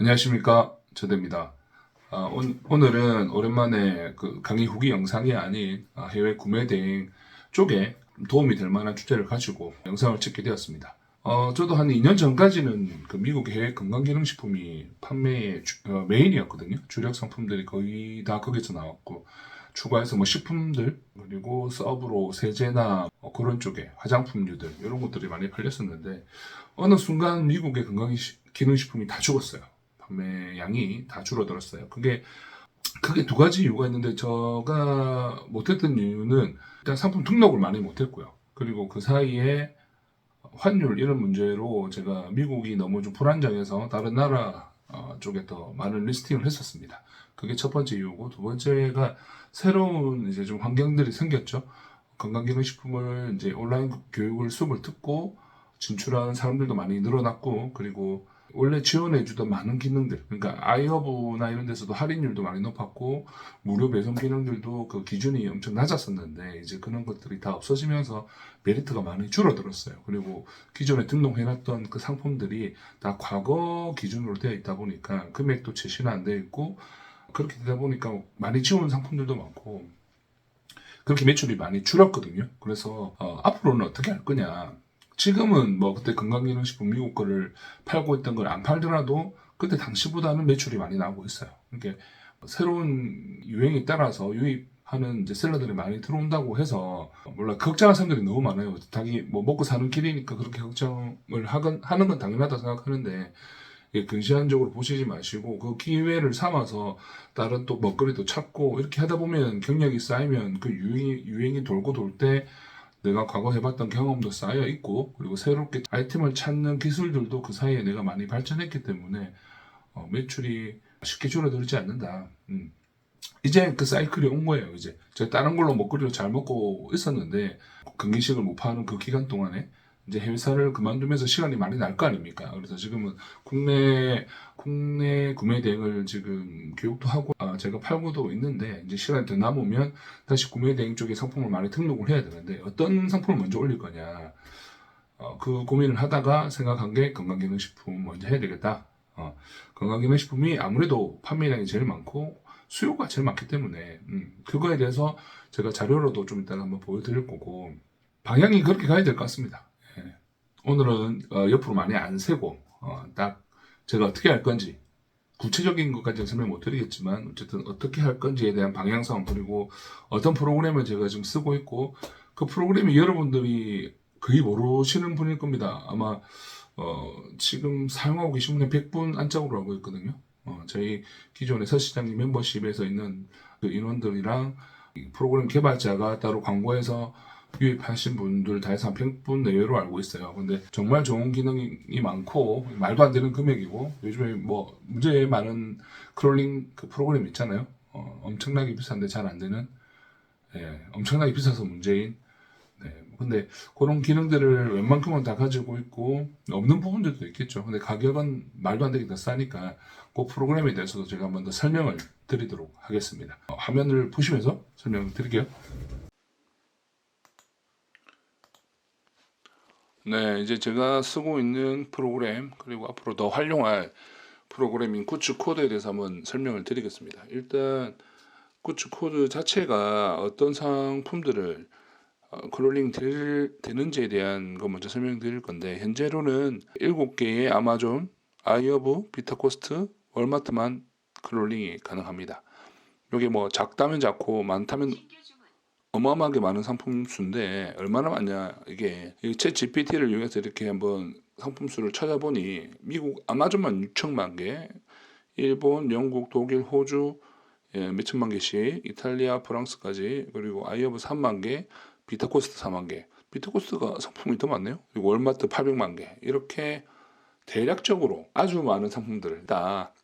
안녕하십니까 저대입니다. 아, 온, 오늘은 오랜만에 그 강의 후기 영상이 아닌 아, 해외 구매 대행 쪽에 도움이 될 만한 주제를 가지고 영상을 찍게 되었습니다. 어, 저도 한 2년 전까지는 그 미국 해외 건강기능식품이 판매의 주- 어, 메인이었거든요. 주력 상품들이 거의 다 거기서 나왔고 추가해서 뭐 식품들 그리고 서브로 세제나 어, 그런 쪽에 화장품류들 이런 것들이 많이 팔렸었는데 어느 순간 미국의 건강기능식품이 다 죽었어요. 판매량이 다 줄어들었어요. 그게 크게 두 가지 이유가 있는데 제가 못했던 이유는 일단 상품 등록을 많이 못했고요. 그리고 그 사이에 환율 이런 문제로 제가 미국이 너무 좀 불안정해서 다른 나라 어, 쪽에 더 많은 리스팅을 했었습니다. 그게 첫 번째 이유고 두 번째가 새로운 이제 좀 환경들이 생겼죠. 건강기능식품을 이제 온라인 교육을 수업을 듣고 진출하는 사람들도 많이 늘어났고 그리고 원래 지원해주던 많은 기능들 그러니까 아이허브나 이런 데서도 할인율도 많이 높았고 무료 배송 기능들도 그 기준이 엄청 낮았었는데 이제 그런 것들이 다 없어지면서 메리트가 많이 줄어들었어요. 그리고 기존에 등록해놨던 그 상품들이 다 과거 기준으로 되어 있다 보니까 금액도 제시는 안 되어 있고 그렇게 되다 보니까 많이 지원 상품들도 많고 그렇게 매출이 많이 줄었거든요. 그래서 어, 앞으로는 어떻게 할 거냐 지금은 뭐 그때 건강기능식품 미국 거를 팔고 있던 걸 안 팔더라도 그때 당시보다는 매출이 많이 나오고 있어요. 그러니까 새로운 유행에 따라서 유입하는 이제 셀러들이 많이 들어온다고 해서 몰라 걱정하는 사람들이 너무 많아요. 자기 뭐 먹고 사는 길이니까 그렇게 걱정을 하건, 하는 건 당연하다 생각하는데 예, 근시안적으로 보시지 마시고 그 기회를 삼아서 다른 또 먹거리도 찾고 이렇게 하다 보면 경력이 쌓이면 그 유행이, 유행이 돌고 돌때 내가 과거 해봤던 경험도 쌓여 있고 그리고 새롭게 아이템을 찾는 기술들도 그 사이에 내가 많이 발전했기 때문에 어, 매출이 쉽게 줄어들지 않는다. 음. 이제 그 사이클이 온 거예요. 이제 제가 다른 걸로 먹거리를 잘 먹고 있었는데 건기식을 못 파는 그 기간 동안에 이제 회사를 그만두면서 시간이 많이 날 거 아닙니까? 그래서 지금은 국내 국내 구매 대행을 지금 교육도 하고 아, 제가 팔고도 있는데 이제 시간이 더 남으면 다시 구매 대행 쪽에 상품을 많이 등록을 해야 되는데 어떤 상품을 먼저 올릴 거냐 어, 그 고민을 하다가 생각한 게 건강기능식품 먼저 해야 되겠다. 어, 건강기능식품이 아무래도 판매량이 제일 많고 수요가 제일 많기 때문에 음, 그거에 대해서 제가 자료로도 좀 이따가 한번 보여드릴 거고 방향이 그렇게 가야 될 것 같습니다. 예. 오늘은 어, 옆으로 많이 안 세고 어, 딱 제가 어떻게 할 건지 구체적인 것까지는 설명 못 드리겠지만 어쨌든 어떻게 할 건지에 대한 방향성 그리고 어떤 프로그램을 제가 지금 쓰고 있고 그 프로그램이 여러분들이 거의 모르시는 분일 겁니다. 아마 어, 지금 사용하고 계신 분의 100분 안짝으로 알고 있거든요. 어, 저희 기존의 서 시장님 멤버십에서 있는 그 인원들이랑 이 프로그램 개발자가 따로 광고해서 유입하신 분들 다 해서 한 100분 내외로 알고 있어요. 근데 정말 좋은 기능이 많고 말도 안 되는 금액이고 요즘에 뭐 문제 많은 크롤링 그 프로그램 있잖아요. 어, 엄청나게 비싼데 잘 안 되는 예, 엄청나게 비싸서 문제인 네, 근데 그런 기능들을 웬만큼은 다 가지고 있고 없는 부분들도 있겠죠. 근데 가격은 말도 안 되게 더 싸니까 그 프로그램에 대해서도 제가 한번 더 설명을 드리도록 하겠습니다. 어, 화면을 보시면서 설명을 드릴게요. 네, 이제 제가 쓰고 있는 프로그램 그리고 앞으로 더 활용할 프로그램인 구츠 코드에 대해서 한번 설명을 드리겠습니다. 일단 구츠 코드 자체가 어떤 상품들을 어, 크롤링 될, 되는지에 대한 거 먼저 설명드릴 건데 현재로는 7개의 아마존, 아이허브, 비타코스트, 월마트만 크롤링이 가능합니다. 이게 뭐 작다면 작고 많다면 어마어마하게 많은 상품 수인데 얼마나 많냐 이게 챗 GPT를 이용해서 이렇게 한번 상품 수를 찾아보니 미국 아마존만 6천만 개, 일본, 영국, 독일, 호주 예, 몇 천만 개씩, 이탈리아, 프랑스까지 그리고 아이허브 3만 개, 비타코스트 4만 개. 비타코스트가 상품이 더 많네요. 그리고 월마트 800만 개. 이렇게 대략적으로 아주 많은 상품들을 다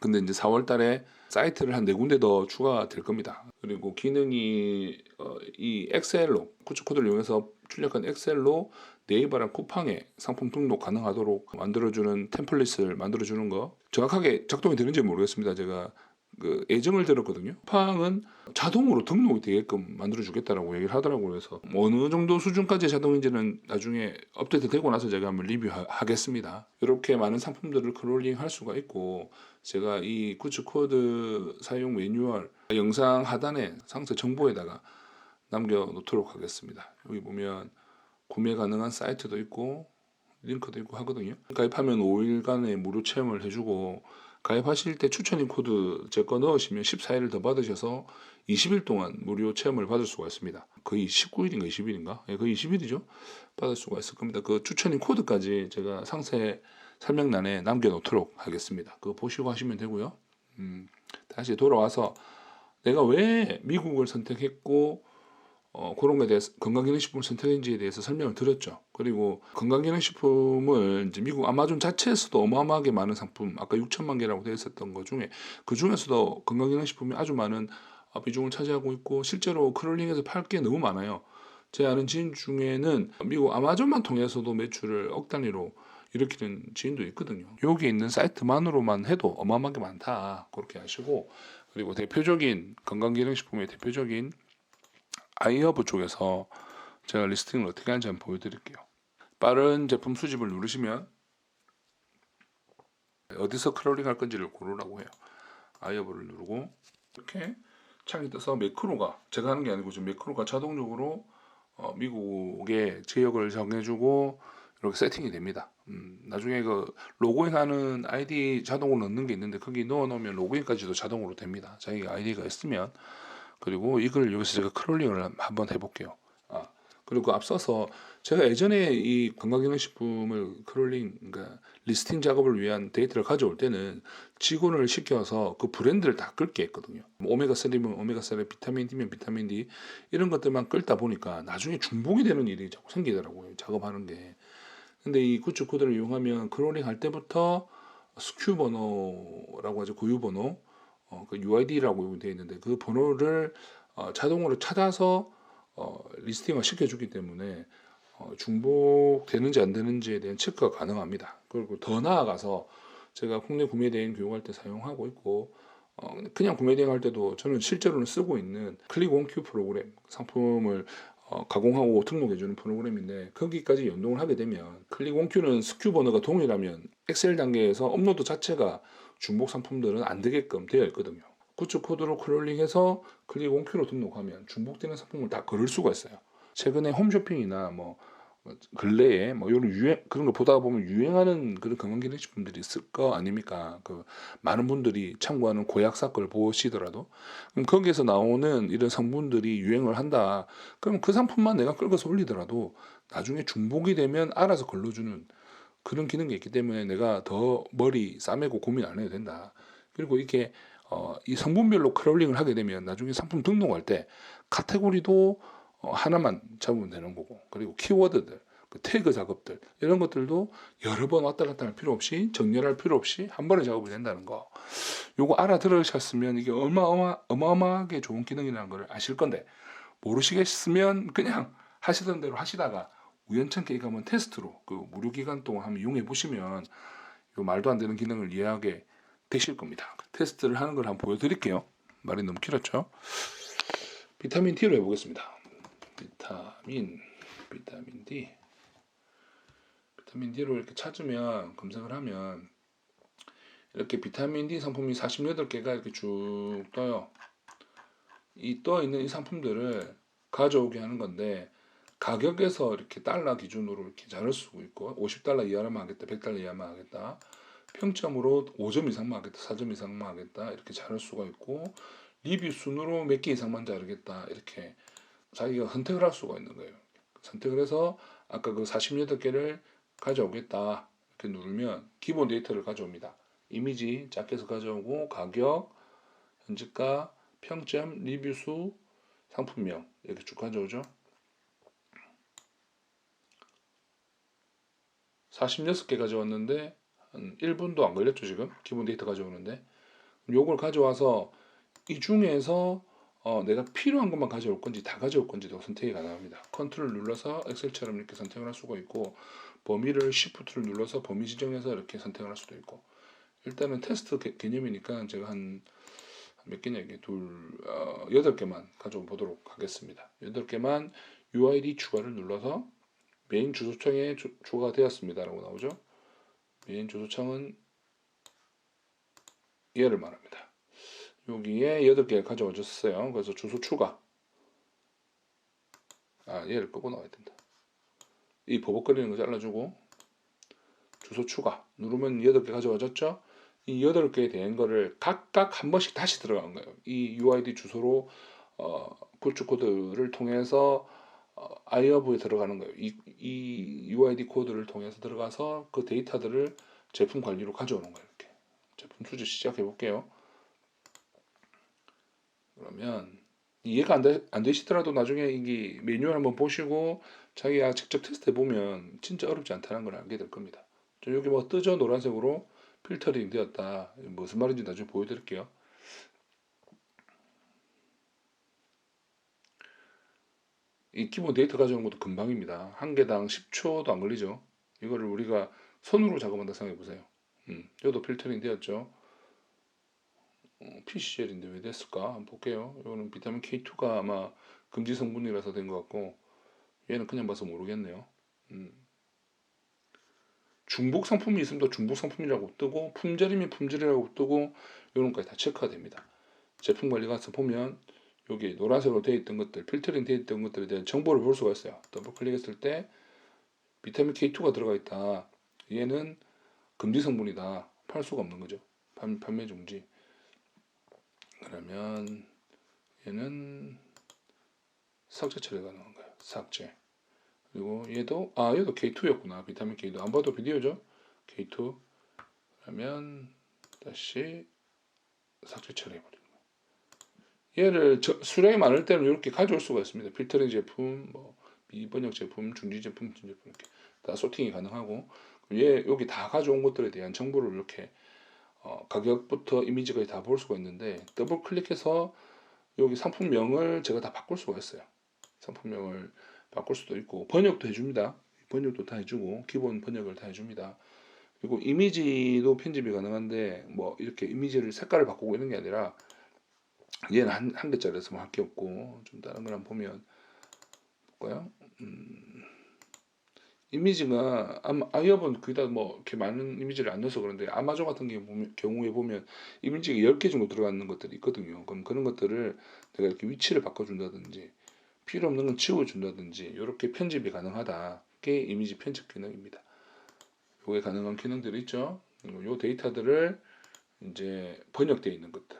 근데 이제 4월 달에 사이트를 한 네 군데 더 추가될 겁니다. 그리고 기능이 어, 이 엑셀로 쿠츠 코드를 이용해서 출력한 엑셀로 네이버랑 쿠팡에 상품 등록 가능하도록 만들어주는 템플릿을 만들어주는 거 정확하게 작동이 되는지 모르겠습니다. 제가 그 애정을 들었거든요. 쿠팡은 자동으로 등록이 되게끔 만들어 주겠다라고 얘기를 하더라고요. 그래서 뭐 어느 정도 수준까지 자동인지는 나중에 업데이트 되고 나서 제가 한번 리뷰하겠습니다. 이렇게 많은 상품들을 크롤링 할 수가 있고 제가 이 구츠 코드 사용 매뉴얼 영상 하단에 상세 정보에다가 남겨 놓도록 하겠습니다. 여기 보면 구매 가능한 사이트도 있고 링크도 있고 하거든요. 가입하면 5일간의 무료 체험을 해주고 가입하실 때 추천인 코드 제 거 넣으시면 14일을 더 받으셔서 20일 동안 무료 체험을 받을 수가 있습니다. 거의 19일인가 20일인가? 예, 거의 20일이죠. 받을 수가 있을 겁니다. 그 추천인 코드까지 제가 상세 설명란에 남겨놓도록 하겠습니다. 그거 보시고 하시면 되고요. 음, 다시 돌아와서 내가 왜 미국을 선택했고 어, 그런 거에 대해서 건강기능식품을 선택했는지에 대해서 설명을 드렸죠. 그리고 건강기능식품을 이제 미국 아마존 자체에서도 어마어마하게 많은 상품, 아까 6천만 개라고 되어 있었던 것 중에 그 중에서도 건강기능식품이 아주 많은 어, 비중을 차지하고 있고 실제로 크롤링에서 팔 게 너무 많아요. 제 아는 지인 중에는 미국 아마존만 통해서도 매출을 억 단위로 일으키는 지인도 있거든요. 여기 있는 사이트만으로만 해도 어마어마하게 많다. 그렇게 아시고 그리고 대표적인 건강기능식품의 대표적인 아이허브 쪽에서 제가 리스팅을 어떻게 하는지 한번 보여드릴게요. 빠른 제품 수집을 누르시면 어디서 크롤링 할 건지를 고르라고 해요. 아이허브를 누르고 이렇게 창이 떠서 매크로가 제가 하는 게 아니고 지금 매크로가 자동적으로 어, 미국의 지역을 정해주고 이렇게 세팅이 됩니다. 음, 나중에 그 로그인하는 아이디 자동으로 넣는 게 있는데 거기 넣어놓으면 로그인까지도 자동으로 됩니다. 자기가 아이디가 있으면 그리고 이걸 여기서 제가 크롤링을 한번 해볼게요. 아, 그리고 앞서서 제가 예전에 이 건강기능식품을 크롤링, 그러니까 리스팅 작업을 위한 데이터를 가져올 때는 직원을 시켜서 그 브랜드를 다 끌게 했거든요. 뭐 오메가3면 오메가3, 비타민 D면 비타민 D 이런 것들만 끌다 보니까 나중에 중복이 되는 일이 자꾸 생기더라고요. 작업하는 게. 근데 이 구축 코드를 이용하면 크롤링 할 때부터 스큐 번호라고 하죠. 고유 번호 어, 그 UID라고 되어 있는데 그 번호를 어, 자동으로 찾아서 어, 리스팅을 시켜주기 때문에 어, 중복되는지 안 되는지에 대한 체크가 가능합니다. 그리고 더 나아가서 제가 국내 구매 대행 교육할 때 사용하고 있고 어, 그냥 구매 대행 할 때도 저는 실제로는 쓰고 있는 클릭 원큐 프로그램 상품을 어, 가공하고 등록해주는 프로그램인데 거기까지 연동을 하게 되면 클릭 원큐는 스큐 번호가 동일하면 엑셀 단계에서 업로드 자체가 중복 상품들은 안 되게끔 되어 있거든요. 구축 코드로 크롤링해서 클릭 원큐로 등록하면 중복되는 상품을 다 걸을 수가 있어요. 최근에 홈쇼핑이나 뭐 근래에 뭐 이런 유행 그런 거 보다 보면 유행하는 그런 건강기능식품들이 있을 거 아닙니까? 그 많은 분들이 참고하는 고약사 걸 보시더라도 그럼 거기에서 나오는 이런 성분들이 유행을 한다. 그럼 그 상품만 내가 끌어서 올리더라도 나중에 중복이 되면 알아서 걸러주는 그런 기능이 있기 때문에 내가 더 머리 싸매고 고민 안 해도 된다. 그리고 이게 어, 이 성분별로 크롤링을 하게 되면 나중에 상품 등록할 때 카테고리도 어, 하나만 잡으면 되는 거고 그리고 키워드들 그 태그 작업들 이런 것들도 여러 번 왔다 갔다 할 필요 없이 정렬할 필요 없이 한 번에 작업이 된다는 거 요거 알아들으셨으면 이게 어마어마, 어마어마하게 좋은 기능이라는 걸 아실 건데 모르시겠으면 그냥 하시던 대로 하시다가 우연찮게 이거 한번 테스트로 그 무료 기간 동안 한번 이용해 보시면 요 말도 안 되는 기능을 이해하게 되실 겁니다. 테스트를 하는 걸 한번 보여드릴게요. 말이 너무 길었죠? 비타민 D로 해보겠습니다. 비타민 비타민 D. 비타민 D로 이렇게 찾으면 검색을 하면 이렇게 비타민 D 상품이 48개가 이렇게 쭉 떠요. 이 떠 있는 이 상품들을 가져오게 하는 건데 가격에서 이렇게 달러 기준으로 이렇게 자를 수 있고 50달러 이하만 하겠다, 100달러 이하만 하겠다. 평점으로 5점 이상만 하겠다, 4점 이상만 하겠다 이렇게 자를 수가 있고 리뷰 순으로 몇 개 이상만 자르겠다 이렇게 자기가 선택을 할 수가 있는 거예요. 선택을 해서 아까 그 48개를 가져오겠다 이렇게 누르면 기본 데이터를 가져옵니다. 이미지 해서 가져오고 가격, 현재가, 평점, 리뷰 수, 상품명 이렇게 쭉 가져오죠. 46개 가져왔는데 한 1분도 안 걸렸죠 지금 기본 데이터 가져오는데 요걸 가져와서 이 중에서 어, 내가 필요한 것만 가져올 건지 다 가져올 건지도 선택이 가능합니다. 컨트롤 눌러서 엑셀처럼 이렇게 선택을 할 수가 있고 범위를 시프트를 눌러서 범위 지정해서 이렇게 선택을 할 수도 있고 일단은 테스트 개, 개념이니까 제가 한 몇 개냐 이게 둘 어, 여덟 개만 가져 보도록 하겠습니다. 여덟 개만 UID 추가를 눌러서 메인 주소창에 주, 추가가 되었습니다 라고 나오죠. 메인 주소창은 얘를 말합니다. 여기에 여덟 개 가져와 줬어요. 그래서 주소 추가. 아 얘를 끄고 나와야 된다. 이 버벅거리는 거 잘라주고 주소 추가 누르면 여덟 개 가져와졌죠. 이 여덟 개에 대한 거를 각각 한 번씩 다시 들어간 거예요. 이 UID 주소로 어, 굴축 코드를 통해서 어, 아이허브에 들어가는 거예요. 이, 이 UID 코드를 통해서 들어가서 그 데이터들을 제품 관리로 가져오는 거예요. 이렇게 제품 수집 시작해 볼게요. 그러면 이해가 안, 되, 안 되시더라도 나중에 이게 메뉴를 한번 보시고 자기가 직접 테스트 해 보면 진짜 어렵지 않다는 걸 알게 될 겁니다. 저 여기 뭐 뜨죠 노란색으로 필터링 되었다. 무슨 말인지 나중에 보여드릴게요. 이 기본 데이터 가져오는 것도 금방입니다. 한 개당 10초도 안 걸리죠. 이거를 우리가 손으로 작업한다 생각해 보세요. 음, 이것도 필터링 되었죠. 어, PCL인데 왜 됐을까? 한번 볼게요. 이거는 비타민 K2가 아마 금지 성분이라서 된 것 같고 얘는 그냥 봐서 모르겠네요. 음. 중복 상품이 있으면 또 중복 상품이라고 뜨고 품절이면 품절이라고 뜨고 이런 것까지 다 체크가 됩니다. 제품 관리 가서 보면 여기 노란색으로 되어 있던 것들, 필터링 되어 있던 것들에 대한 정보를 볼 수가 있어요. 더블 클릭했을 때 비타민 K2가 들어가 있다. 얘는 금지 성분이다. 팔 수가 없는 거죠. 판, 판매 중지. 그러면 얘는 삭제 처리 가능한 거예요. 삭제. 그리고 얘도 아 얘도 K2였구나. 비타민 K2 안 봐도 비디오죠. K2 그러면 다시 삭제 처리해 버리는 거예요. 얘를 저, 수량이 많을 때는 이렇게 가져올 수가 있습니다. 필터링 제품, 뭐 미번역 제품, 중지 제품, 중 제품 이렇게 다 소팅이 가능하고 얘 여기 다 가져온 것들에 대한 정보를 이렇게 어, 가격부터 이미지까지 다 볼 수가 있는데 더블 클릭해서 여기 상품명을 제가 다 바꿀 수가 있어요. 상품명을 바꿀 수도 있고 번역도 해줍니다. 번역도 다 해주고 기본 번역을 다 해줍니다. 그리고 이미지도 편집이 가능한데 뭐 이렇게 이미지를 색깔을 바꾸고 이런 게 아니라 얘는 한, 한 개짜리라서 뭐 할 게 없고 좀 다른 걸 한번 보면 볼까요? 음, 이미지가 아마 아이업은 거의 다뭐 이렇게 많은 이미지를 안 넣어서 그런데 아마존 같은 경우에 보면 이미지가 10개 정도 들어가는 것들이 있거든요. 그럼 그런 것들을 내가 이렇게 위치를 바꿔준다든지 필요 없는 건 치워준다든지 이렇게 편집이 가능하다. 게 이미지 편집 기능입니다. 요게 가능한 기능들이 있죠. 요 데이터들을 이제 번역되어 있는 것들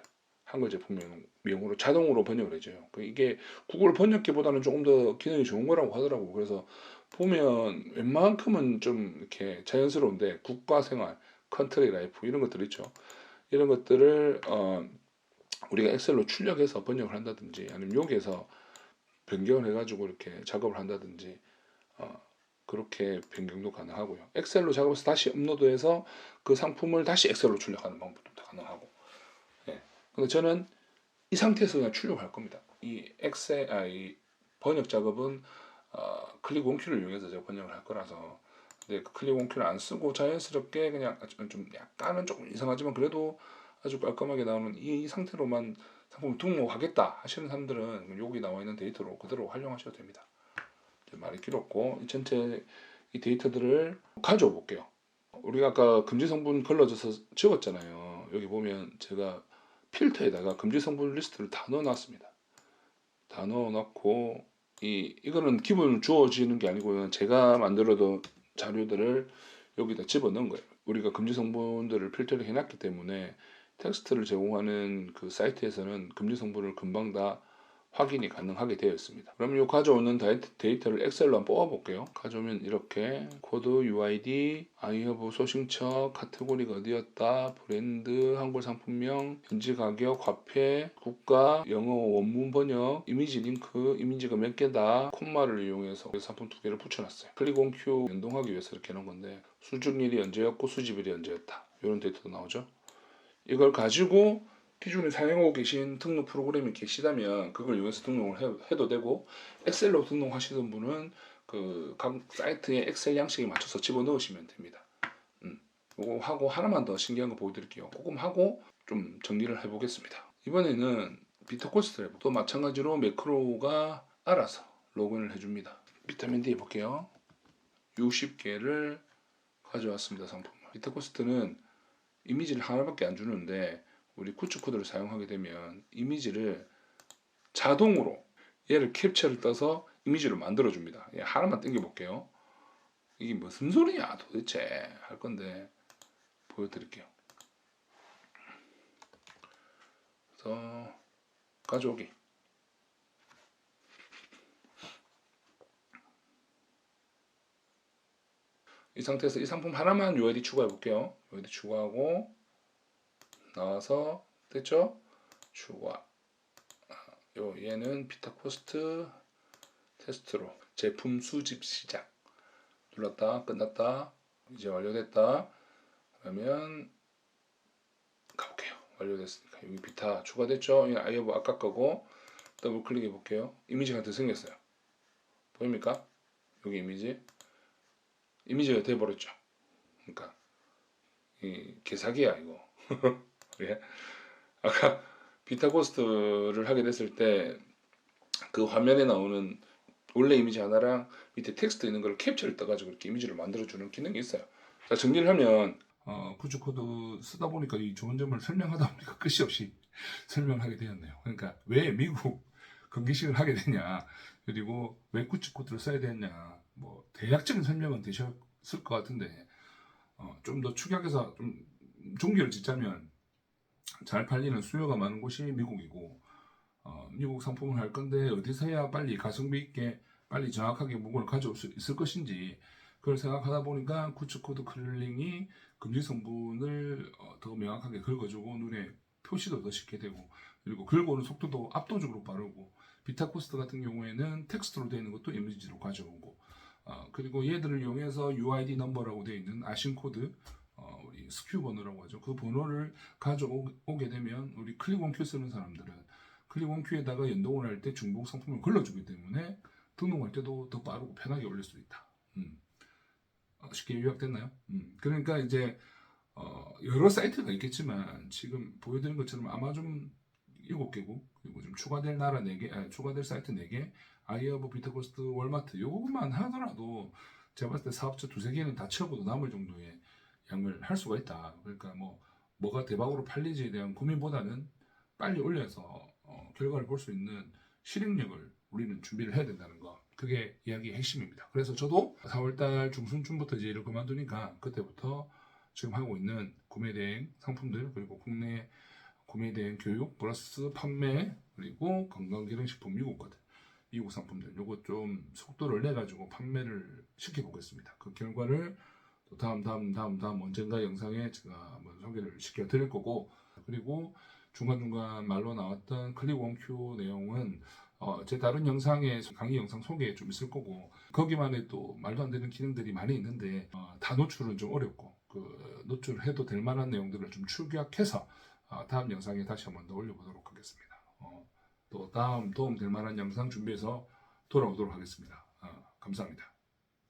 한글 제품명으로 자동으로 번역을 해줘요. 그 이게 구글 번역기보다는 조금 더 기능이 좋은 거라고 하더라고. 그래서 보면 웬만큼은 좀 이렇게 자연스러운데 국가 생활, 컨트리 라이프 이런 것들 있죠. 이런 것들을 어, 우리가 엑셀로 출력해서 번역을 한다든지 아니면 여기에서 변경을 해가지고 이렇게 작업을 한다든지 어, 그렇게 변경도 가능하고요. 엑셀로 작업해서 다시 업로드해서 그 상품을 다시 엑셀로 출력하는 방법도 다 가능하고. 예. 근데 저는 이 상태에서 그냥 출력할 겁니다. 이 엑셀, 아, 이 번역 작업은 어, 클릭 원큐를 이용해서 제가 번역을 할 거라서 근데 그 클릭 원큐를 안 쓰고 자연스럽게 그냥 좀 약간은 조금 이상하지만 그래도 아주 깔끔하게 나오는 이, 이 상태로만 상품 등록하겠다 하시는 사람들은 여기 나와 있는 데이터로 그대로 활용하셔도 됩니다. 말이 길었고 전체 이 데이터들을 가져와 볼게요. 우리가 아까 금지 성분 걸러져서 적었잖아요. 여기 보면 제가 필터에다가 금지 성분 리스트를 다 넣어놨습니다. 다 넣어놨고 이 이거는 기본 주어지는 게 아니고요. 제가 만들어둔 자료들을 여기다 집어넣은 거예요. 우리가 금지 성분들을 필터를 해놨기 때문에 텍스트를 제공하는 그 사이트에서는 금지 성분을 금방 다 확인이 가능하게 되어 있습니다. 그럼 이 가져오는 데이터를 엑셀로 한번 뽑아볼게요. 가져오면 이렇게 코드, UID, 아이허브 소싱처, 카테고리가 어디였다, 브랜드, 한글 상품명, 현지 가격, 화폐, 국가, 영어 원문 번역, 이미지 링크, 이미지가 몇 개다, 콤마를 이용해서 상품 두 개를 붙여놨어요. 클릭 온 큐 연동하기 위해서 이렇게 해놓은 건데 수중일이 언제였고 수집일이 언제였다. 이런 데이터도 나오죠. 이걸 가지고 기존에 사용하고 계신 등록 프로그램이 계시다면 그걸 이용해서 등록을 해, 도 되고 엑셀로 등록하시는 분은 그 각 사이트에 엑셀 양식에 맞춰서 집어넣으시면 됩니다. 음, 이거 하고 하나만 더 신기한 거 보여드릴게요. 조금 하고 좀 정리를 해보겠습니다. 이번에는 비타코스트를 또 마찬가지로 매크로가 알아서 로그인을 해줍니다. 비타민 D 볼게요. 60개를 가져왔습니다. 상품. 비타코스트는 이미지를 하나밖에 안 주는데 우리 쿠츠 코드를 사용하게 되면 이미지를 자동으로 얘를 캡처를 떠서 이미지로 만들어 줍니다. 예, 하나만 당겨 볼게요. 이게 무슨 소리야 도대체 할 건데 보여드릴게요. 그래서 가져오기. 이 상태에서 이 상품 하나만 UID 추가해 볼게요. UID 추가하고 나와서 됐죠? 추가. 아, 요 얘는 비타 코스트 테스트로 제품 수집 시작. 눌렀다 끝났다 이제 완료됐다. 그러면 가볼게요. 완료됐으니까 여기 비타 추가됐죠? 이 아이어브 아까 거고 더블 클릭해 볼게요. 이미지가 더 생겼어요. 보입니까? 여기 이미지. 이미지가 돼버렸죠. 그러니까 이 개사기야 이거. 예. 아까 비타코스트를 하게 됐을 때 그 화면에 나오는 원래 이미지 하나랑 밑에 텍스트 있는 걸 캡처를 떠가지고 이렇게 이미지를 만들어주는 기능이 있어요. 자 정리를 하면 어, 구축 코드 쓰다 보니까 이 좋은 점을 설명하다 보니까 끝이 없이 설명을 하게 되었네요. 그러니까 왜 미국 건기식을 하게 되냐 그리고 왜 구축 코드를 써야 되냐 뭐 대략적인 설명은 되셨을 것 같은데 어, 좀 더 축약해서 좀 종기를 짓자면 잘 팔리는 수요가 많은 곳이 미국이고 어, 미국 상품을 할 건데 어디서 해야 빨리 가성비 있게 빨리 정확하게 물건을 가져올 수 있을 것인지 그걸 생각하다 보니까 구축코드 클링이 금지 성분을 어, 더 명확하게 긁어주고 눈에 표시도 더 쉽게 되고 그리고 긁어오는 속도도 압도적으로 빠르고 비타코스트 같은 경우에는 텍스트로 되어 있는 것도 이미지로 가져오고 어, 그리고 얘들을 이용해서 UID 넘버라고 되어 있는 아신 코드 스큐 번호라고 하죠. 그 번호를 가져오게 되면 우리 클릭온큐 쓰는 사람들은 클릭온큐에다가 연동을 할 때 중복 상품을 걸러주기 때문에 등록할 때도 더 빠르고 편하게 올릴 수 있다. 음. 어, 쉽게 요약됐나요? 음. 그러니까 이제 어, 여러 사이트가 있겠지만 지금 보여드린 것처럼 아마존 7개국 그리고 좀 추가될 나라 4개, 아니, 추가될 사이트 4개, 아이어브, 비트코스트, 월마트 요것만 하더라도 제가 봤을 때 사업자 두세 개는 다 채우고도 남을 정도의 양을 할 수가 있다. 그러니까 뭐 뭐가 대박으로 팔리지에 대한 고민보다는 빨리 올려서 어, 결과를 볼 수 있는 실행력을 우리는 준비를 해야 된다는 거. 그게 이야기의 핵심입니다. 그래서 저도 4월달 중순쯤부터 이제 일을 그만두니까 그때부터 지금 하고 있는 구매 대행 상품들 그리고 국내 구매 대행 교육 플러스 판매 그리고 건강기능식품 미국 거들 미국 상품들 요거 좀 속도를 내 가지고 판매를 시켜 보겠습니다. 그 결과를 또 다음 다음 다음 다음 언젠가 영상에 제가 한번 소개를 시켜 드릴 거고 그리고 중간중간 말로 나왔던 클릭 원큐 내용은 어, 제 다른 영상에 강의 영상 소개에 좀 있을 거고 거기만에 또 말도 안 되는 기능들이 많이 있는데 어, 다 노출은 좀 어렵고 그 노출해도 될 만한 내용들을 좀 축약해서 어, 다음 영상에 다시 한번 더 올려보도록 하겠습니다. 어, 또 다음 도움 될 만한 영상 준비해서 돌아오도록 하겠습니다. 어, 감사합니다.